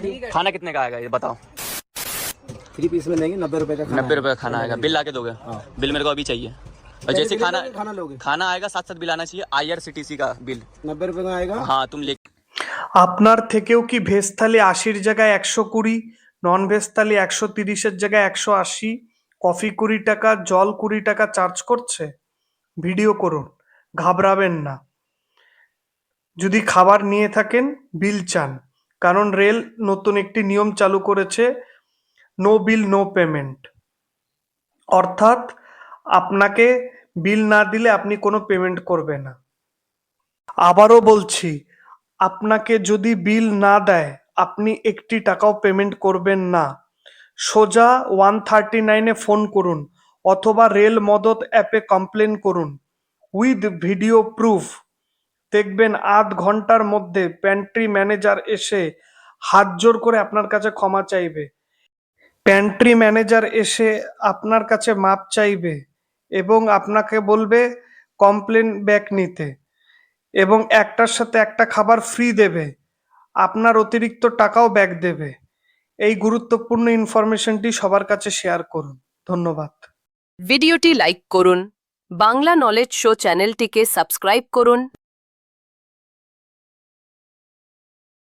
खाना कितने का आएगा ये बताओ थ्री पीस में देंगे नब्बे रुपए का खाना नब्बे रुपए का खाना आएगा बिल ला के दोगे हाँ। बिल मेरे को अभी चाहिए और पहले जैसे बिल खाना दोगे, खाना लोगे खाना आएगा साथ साथ बिल आना चाहिए आई का बिल नब्बे रुपए का आएगा हाँ तुम ले আপনার থেকেও কি ভেজ থালি আশির জায়গায় একশো কুড়ি নন ভেজ থালি একশো তিরিশের জায়গায় একশো আশি কফি কুড়ি টাকা জল কুড়ি টাকা চার্জ করছে ভিডিও করুন ঘাবড়াবেন না যদি খাবার নিয়ে থাকেন বিল চান কারণ রেল নতুন একটি নিয়ম চালু করেছে নো বিল নো পেমেন্ট অর্থাৎ আপনাকে বিল না দিলে আপনি কোনো পেমেন্ট করবে না। আবারও বলছি, আপনাকে যদি বিল না দেয়, আপনি একটি টাকাও পেমেন্ট করবেন না। সোজা ওয়ান থার্টি নাইনে ফোন করুন অথবা রেল মদত অ্যাপে কমপ্লেন করুন উইথ ভিডিও প্রুফ দেখবেন আধ ঘণ্টার মধ্যে প্যান্ট্রি ম্যানেজার এসে হাত জোর করে আপনার কাছে ক্ষমা চাইবে। প্যান্ট্রি ম্যানেজার এসে আপনার কাছে মাপ চাইবে এবং আপনাকে বলবে কমপ্লেন ব্যাক নিতে। এবং একটার সাথে একটা খাবার ফ্রি দেবে। আপনার অতিরিক্ত টাকাও ব্যাক দেবে। এই গুরুত্বপূর্ণ ইনফরমেশনটি সবার কাছে শেয়ার করুন। ধন্যবাদ। ভিডিওটি লাইক করুন। বাংলা নলেজ শো চ্যানেলটিকে সাবস্ক্রাইব করুন।